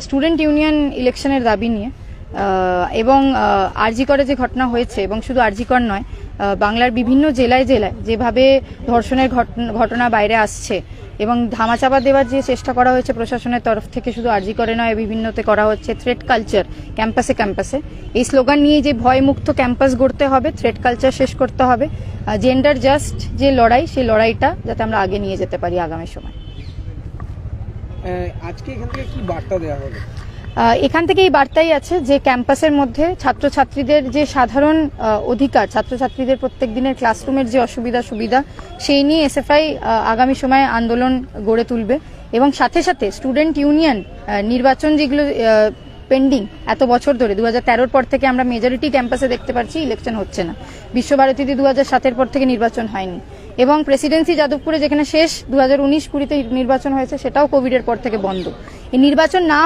Student union ইলেকশনের দাবি নিয়ে এবং আরজিকরে যে ঘটনা হয়েছে, এবং শুধু আরজিকর নয় বাংলার বিভিন্ন জেলায় জেলায় যেভাবে ধর্ষণের ঘটন- বাইরে আসছে, এবং ধামাচাপা দেওয়ার যে চেষ্টা করা হয়েছে প্রশাসনের তরফ থেকে শুধু আরজি করে নয়, বিভিন্নতে করা হচ্ছে থ্রেড কালচার ক্যাম্পাসে ক্যাম্পাসে এই স্লোগান নিয়ে যে ভয়মুক্ত ক্যাম্পাস গড়তে হবে থ্রেড কালচার শেষ করতে হবে জেন্ডার জাস্ট যে লড়াই, সেই লড়াইটা যাতে আমরা আগে নিয়ে যেতে পারি আগামী সময়। আজকে এখান থেকে কি বার্তা দেওয়া হলো? এখান থেকে এই বার্তাই আছে যে ক্যাম্পাসের মধ্যে ছাত্রছাত্রীদের যে সাধারণ অধিকার, ছাত্রছাত্রীদের প্রত্যেক দিনের ক্লাসরুমের যে অসুবিধা, সুবিধা, সেই নিয়ে এসএফআই আগামী সময়ে আন্দোলন গড়ে তুলবে। এবং সাথে সাথে স্টুডেন্ট ইউনিয়ন নির্বাচন যেগুলো পেন্ডিং, এত বছর ধরে দু হাজার পর থেকে আমরা মেজরিটি ক্যাম্পাসে দেখতে পাচ্ছি ইলেকশন হচ্ছে না। বিশ্বভারতীতে দু হাজার সাতের পর থেকে নির্বাচন হয়নি। এবং প্রেসিডেন্সি যাদবপুরে যেখানে শেষ দু হাজার উনিশ কুড়িতে নির্বাচন হয়েছে, সেটাও কোভিডের পর থেকে বন্ধ। এই নির্বাচন না